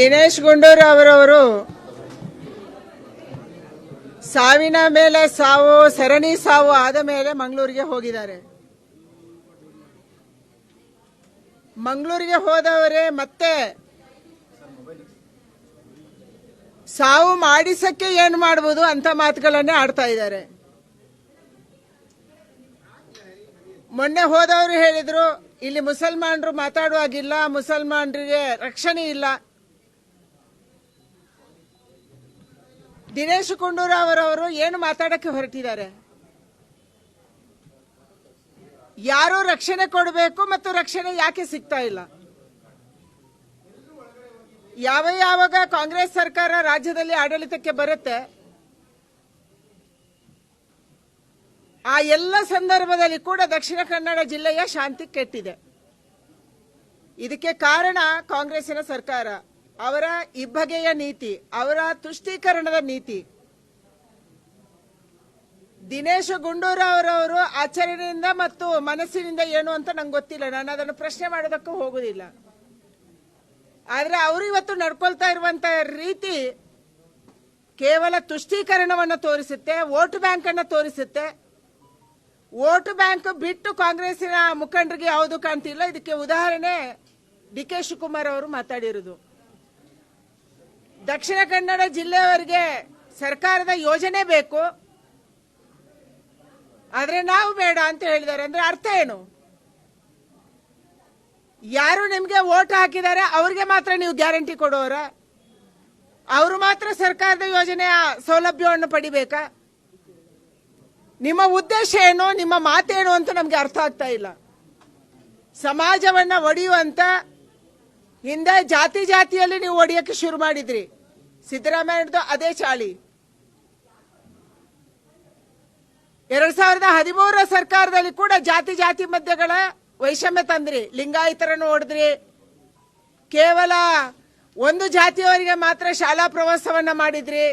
ದಿನೇಶ್ ಗುಂಡೂರು ಅವರವರು ಸಾವಿನ ಮೇಲೆ ಸಾವು, ಸರಣಿ ಸಾವು ಆದ ಮೇಲೆ ಮಂಗಳೂರಿಗೆ ಹೋಗಿದ್ದಾರೆ. ಮಂಗಳೂರಿಗೆ ಹೋದವರೇ ಮತ್ತೆ ಸಾವು ಮಾಡಿಸಕ್ಕೆ ಏನು ಮಾಡ್ಬೋದು ಅಂತ ಮಾತುಗಳನ್ನೇ ಆಡ್ತಾ ಇದ್ದಾರೆ. ಮೊನ್ನೆ ಹೋದವರು ಹೇಳಿದ್ರು, ಇಲ್ಲಿ ಮುಸಲ್ಮಾನರು ಮಾತಾಡುವಾಗಿಲ್ಲ, ಮುಸಲ್ಮಾನರಿಗೆ ರಕ್ಷಣೆ ಇಲ್ಲ. ದಿನೇಶ್ ಗುಂಡೂರಾವ್ ಅವರವರು ಏನು ಮಾತಾಡಕ್ಕೆ ಹೊರಟಿದ್ದಾರೆ? ಯಾರು ರಕ್ಷಣೆ ಕೊಡಬೇಕು ಮತ್ತು ರಕ್ಷಣೆ ಯಾಕೆ ಸಿಗ್ತಾ ಇಲ್ಲ? ಯಾವ ಯಾವಾಗ ಕಾಂಗ್ರೆಸ್ ಸರ್ಕಾರ ರಾಜ್ಯದಲ್ಲಿ ಆಡಳಿತಕ್ಕೆ ಬರುತ್ತೆ? ಆ ಎಲ್ಲ ಸಂದರ್ಭದಲ್ಲಿ ಕೂಡ ದಕ್ಷಿಣ ಕನ್ನಡ ಜಿಲ್ಲೆಯ ಶಾಂತಿ ಕೆಟ್ಟಿದೆ. ಇದಕ್ಕೆ ಕಾರಣ ಕಾಂಗ್ರೆಸ್ಸಿನ ಸರ್ಕಾರ. ಅವರ ಇಬ್ಬಗೆಯ ನೀತಿ, ಅವರ ತುಷ್ಟೀಕರಣದ ನೀತಿ. ದಿನೇಶ್ ಗುಂಡೂರಾವ್ರವರು ಆಚರಣೆಯಿಂದ ಮತ್ತು ಮನಸ್ಸಿನಿಂದ ಏನು ಅಂತ ನಂಗೆ ಗೊತ್ತಿಲ್ಲ. ನಾನು ಅದನ್ನು ಪ್ರಶ್ನೆ ಮಾಡೋದಕ್ಕೂ ಹೋಗುದಿಲ್ಲ. ಆದ್ರೆ ಅವರು ಇವತ್ತು ನಡ್ಕೊಳ್ತಾ ಇರುವಂತ ರೀತಿ ಕೇವಲ ತುಷ್ಟೀಕರಣವನ್ನು ತೋರಿಸುತ್ತೆ, ವೋಟ್ ಬ್ಯಾಂಕ್ ಅನ್ನು ತೋರಿಸುತ್ತೆ. ವೋಟ್ ಬ್ಯಾಂಕ್ ಬಿಟ್ಟು ಕಾಂಗ್ರೆಸ್ಸಿನ ಮುಖಂಡರಿಗೆ ಯಾವುದು ಕಾಣ್ತಿಲ್ಲ. ಇದಕ್ಕೆ ಉದಾಹರಣೆ ಡಿ ಕೆ ಶಿವಕುಮಾರ್ ಅವರು ಮಾತಾಡಿರುವುದು ದಕ್ಷಿಣ ಕನ್ನಡ ಜಿಲ್ಲೆಯವರಿಗೆ ಸರ್ಕಾರದ ಯೋಜನೆ ಬೇಕು. ಆದರೆ ನಾವು ಬೇಡ ಅಂತ ಹೇಳಿದ್ದಾರೆ. ಅಂದ್ರೆ ಅರ್ಥ ಏನು? ಯಾರು ನಿಮಗೆ ಓಟ್ ಹಾಕಿದ್ದಾರೆ, ಅವ್ರಿಗೆ ಮಾತ್ರ ನೀವು ಗ್ಯಾರಂಟಿ ಕೊಡೋರ? ಅವರು ಮಾತ್ರ ಸರ್ಕಾರದ ಯೋಜನೆಯ ಸೌಲಭ್ಯವನ್ನು ಪಡಿಬೇಕಾ? ನಿಮ್ಮ ಉದ್ದೇಶ ಏನು, ನಿಮ್ಮ ಮಾತೇನು ಅಂತ ನಮಗೆ ಅರ್ಥ ಆಗ್ತಾ ಇಲ್ಲ. ಸಮಾಜವನ್ನ ಒಡೆಯುವಂತ ಹಿಂದೆ ಜಾತಿ ಜಾತಿಯಲ್ಲಿ ನೀವು ಒಡೆಯಕ್ಕೆ ಶುರು ಮಾಡಿದ್ರಿ. ಸಿದ್ದರಾಮಯ್ಯದು ಅದೇ ಚಾಳಿ ಎರಡ್ ಸಾವಿರದ ಹದಿಮೂರ ಸರ್ಕಾರದಲ್ಲಿ ಕೂಡ ಜಾತಿ ಜಾತಿ ಮಧ್ಯಗಳ ವೈಷಮ್ಯ ತಂದ್ರಿ. ಲಿಂಗಾಯತರನ್ನು ಹೊಡೆದ್ರಿ ಕೇವಲ ಒಂದು ಜಾತಿಯವರಿಗೆ ಮಾತ್ರ ಶಾಲಾ ಪ್ರವಾಸವನ್ನ ಮಾಡಿದ್ರಿ.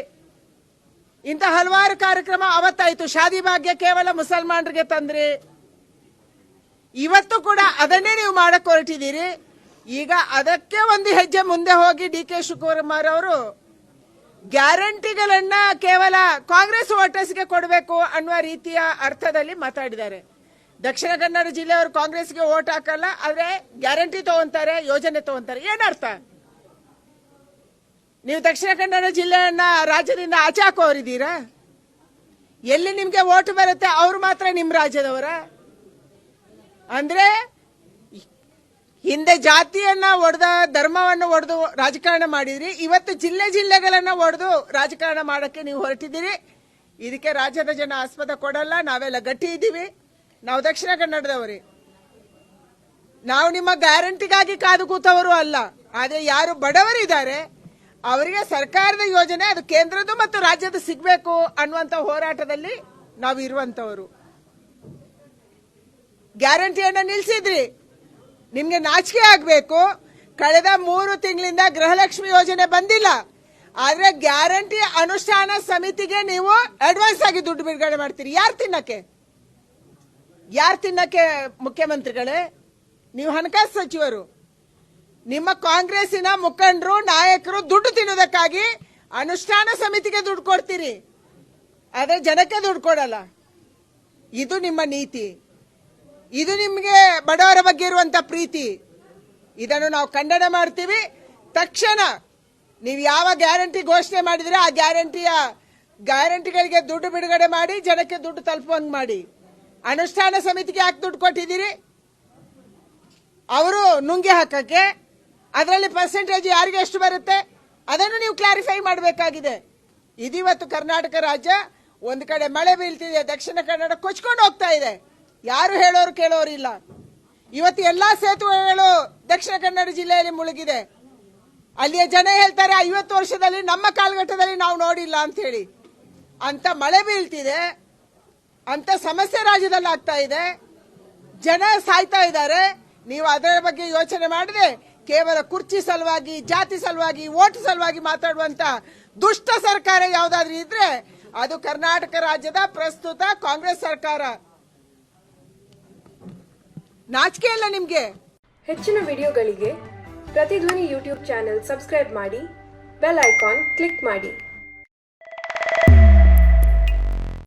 ಇಂಥ ಹಲವಾರು ಕಾರ್ಯಕ್ರಮ ಅವತ್ತಾಯ್ತು. ಶಾದಿ ಭಾಗ್ಯ ಕೇವಲ ಮುಸಲ್ಮಾನರಿಗೆ ತಂದ್ರಿ. ಇವತ್ತು ಕೂಡ ಅದನ್ನೇ ನೀವು ಮಾಡಕ್ ಹೊರಟಿದ್ದೀರಿ. ಈಗ ಅದಕ್ಕೆ ಒಂದು ಹೆಜ್ಜೆ ಮುಂದೆ ಹೋಗಿ ಡಿ ಕೆ ಶಿವಕುಮಾರ್ ಅವರು, ಗ್ಯಾರಂಟಿಗಳನ್ನ ಕೇವಲ ಕಾಂಗ್ರೆಸ್ ವೋಟರ್ಸ್ಗೆ ಕೊಡಬೇಕು ಅನ್ನುವ ರೀತಿಯ ಅರ್ಥದಲ್ಲಿ ಮಾತಾಡಿದ್ದಾರೆ. ದಕ್ಷಿಣ ಕನ್ನಡ ಜಿಲ್ಲೆಯವರು ಕಾಂಗ್ರೆಸ್ಗೆ ವೋಟ್ ಹಾಕಲ್ಲ, ಆದ್ರೆ ಗ್ಯಾರಂಟಿ ತಗೊಂತಾರೆ, ಯೋಜನೆ ತಗೊಂತಾರೆ. ಏನರ್ಥ ನೀವು ದಕ್ಷಿಣ ಕನ್ನಡ ಜಿಲ್ಲೆಯನ್ನ ರಾಜ್ಯದಿಂದ ಆಚೆ ಹಾಕೋರಿದ್ದೀರಾ? ಎಲ್ಲಿ ನಿಮ್ಗೆ ವೋಟ್ ಬರುತ್ತೆ, ಅವ್ರು ಮಾತ್ರ ನಿಮ್ಮ ರಾಜ್ಯದವರ? ಅಂದ್ರೆ ಹಿಂದೆ ಜಾತಿಯನ್ನ ಒಡೆದ, ಧರ್ಮವನ್ನು ಒಡೆದು ರಾಜಕಾರಣ ಮಾಡಿದ್ರಿ, ಇವತ್ತು ಜಿಲ್ಲೆ ಜಿಲ್ಲೆಗಳನ್ನ ಒಡೆದು ರಾಜಕಾರಣ ಮಾಡಕ್ಕೆ ನೀವು ಹೊರಟಿದ್ದೀರಿ. ಇದಕ್ಕೆ ರಾಜ್ಯದ ಜನ ಆಸ್ಪದ ಕೊಡಲ್ಲ, ನಾವೆಲ್ಲ ಗಟ್ಟಿ ಇದ್ದೀವಿ. ನಾವು ದಕ್ಷಿಣ ಕನ್ನಡದವ್ರಿ. ನಾವು ನಿಮ್ಮ ಗ್ಯಾರಂಟಿಗಾಗಿ ಕಾದು ಕೂತವರು ಅಲ್ಲ. ಆದ್ರೆ ಯಾರು ಬಡವರಿದ್ದಾರೆ, ಅವರಿಗೆ ಸರ್ಕಾರದ ಯೋಜನೆ, ಅದು ಕೇಂದ್ರದ್ದು ಮತ್ತು ರಾಜ್ಯದ ಸಿಗ್ಬೇಕು ಅನ್ನುವಂತ ಹೋರಾಟದಲ್ಲಿ ನಾವು ಇರುವಂತವರು. ಗ್ಯಾರಂಟಿಯನ್ನ ನಿಲ್ಸಿದ್ರಿ. ನಿಮ್ಗೆ ನಾಚಿಕೆ ಆಗ್ಬೇಕು. ಕಳೆದ ಮೂರು ತಿಂಗಳಿಂದ ಗೃಹಲಕ್ಷ್ಮಿ ಯೋಜನೆ ಬಂದಿಲ್ಲ. ಆದ್ರೆ ಗ್ಯಾರಂಟಿ ಅನುಷ್ಠಾನ ಸಮಿತಿಗೆ ನೀವು ಅಡ್ವಾನ್ಸ್ ಆಗಿ ದುಡ್ಡು ಬಿಡುಗಡೆ ಮಾಡ್ತೀರಿ. ಯಾರು ತಿನ್ನಕ್ಕೆ? ಯಾರು ತಿನ್ನಕ್ಕೆ ಮುಖ್ಯಮಂತ್ರಿಗಳೇ? ನೀವು ಹಣಕಾಸು ಸಚಿವರು. ನಿಮ್ಮ ಕಾಂಗ್ರೆಸ್ಸಿನ ಮುಖಂಡರು, ನಾಯಕರು ದುಡ್ಡು ತಿನ್ನೋದಕ್ಕಾಗಿ ಅನುಷ್ಠಾನ ಸಮಿತಿಗೆ ದುಡ್ಡು ಕೊಡ್ತೀರಿ. ಆದ್ರೆ ಜನಕ್ಕೆ ದುಡ್ಡು ಕೊಡಲ್ಲ. ಇದು ನಿಮ್ಮ ನೀತಿ. ಇದು ನಿಮಗೆ ಬಡವರ ಬಗ್ಗೆ ಇರುವಂತ ಪ್ರೀತಿ. ಇದನ್ನು ನಾವು ಖಂಡನ ಮಾಡ್ತೀವಿ. ತಕ್ಷಣ ನೀವು ಯಾವ ಗ್ಯಾರಂಟಿ ಘೋಷಣೆ ಮಾಡಿದ್ರೆ ಆ ಗ್ಯಾರಂಟಿಯ ಗ್ಯಾರಂಟಿಗಳಿಗೆ ದುಡ್ಡು ಬಿಡುಗಡೆ ಮಾಡಿ, ಜನಕ್ಕೆ ದುಡ್ಡು ತಲುಪುವಂಗ್ ಮಾಡಿ. ಅನುಷ್ಠಾನ ಸಮಿತಿಗೆ ಯಾಕೆ ದುಡ್ಡು ಕೊಟ್ಟಿದ್ದೀರಿ? ಅವರು ನುಂಗಿ ಹಾಕಕ್ಕೆ. ಅದರಲ್ಲಿ ಪರ್ಸೆಂಟೇಜ್ ಯಾರಿಗೆ ಎಷ್ಟು ಬರುತ್ತೆ? ಅದನ್ನು ನೀವು ಕ್ಲಾರಿಫೈ ಮಾಡಬೇಕಾಗಿದೆ. ಇದಿವತ್ತು ಕರ್ನಾಟಕ ರಾಜ್ಯ ಒಂದು ಕಡೆ ಮಳೆ ಬೀಳ್ತಿದೆ, ದಕ್ಷಿಣ ಕನ್ನಡ ಕೊಚ್ಕೊಂಡು ಹೋಗ್ತಾ ಇದೆ. ಯಾರು ಹೇಳೋರು ಕೇಳೋರು ಇಲ್ಲ. ಇವತ್ತು ಎಲ್ಲಾ ಸೇತುವೆಗಳು ದಕ್ಷಿಣ ಕನ್ನಡ ಜಿಲ್ಲೆಯಲ್ಲಿ ಮುಳುಗಿದೆ. ಅಲ್ಲಿಯ ಜನ ಹೇಳ್ತಾರೆ, ಐವತ್ತು ವರ್ಷದಲ್ಲಿ ನಮ್ಮ ಕಾಲಘಟ್ಟದಲ್ಲಿ ನಾವು ನೋಡಿಲ್ಲ ಅಂತ ಹೇಳಿ ಅಂತ ಮಳೆ ಬೀಳ್ತಿದೆ, ಅಂತ ಸಮಸ್ಯೆ ರಾಜ್ಯದಲ್ಲಿ ಆಗ್ತಾ ಇದೆ. ಜನ ಸಾಯ್ತಾ ಇದ್ದಾರೆ. ನೀವು ಅದರ ಬಗ್ಗೆ ಯೋಚನೆ ಮಾಡದೆ ಕೇವಲ ಕುರ್ಚಿ ಸಲುವಾಗಿ, ಜಾತಿ ಸಲುವಾಗಿ ಓಟ್ ಸಲುವಾಗಿ ಮಾತಾಡುವಂತ ದುಷ್ಟ ಸರ್ಕಾರ ಯಾವ್ದಾದ್ರೂ ಇದ್ರೆ ಅದು ಕರ್ನಾಟಕ ರಾಜ್ಯದ ಪ್ರಸ್ತುತ ಕಾಂಗ್ರೆಸ್ ಸರ್ಕಾರ. ನಾಚಿಕೆ ಇಲ್ಲ ನಿಮ್ಗೆ. ಹೆಚ್ಚಿನ ವಿಡಿಯೋಗಳಿಗೆ ಪ್ರತಿಧ್ವನಿ ಯೂಟ್ಯೂಬ್ ಚಾನೆಲ್ ಸಬ್ಸ್ಕ್ರೈಬ್ ಮಾಡಿ ಬೆಲ್ ಐಕಾನ್ ಕ್ಲಿಕ್ ಮಾಡಿ.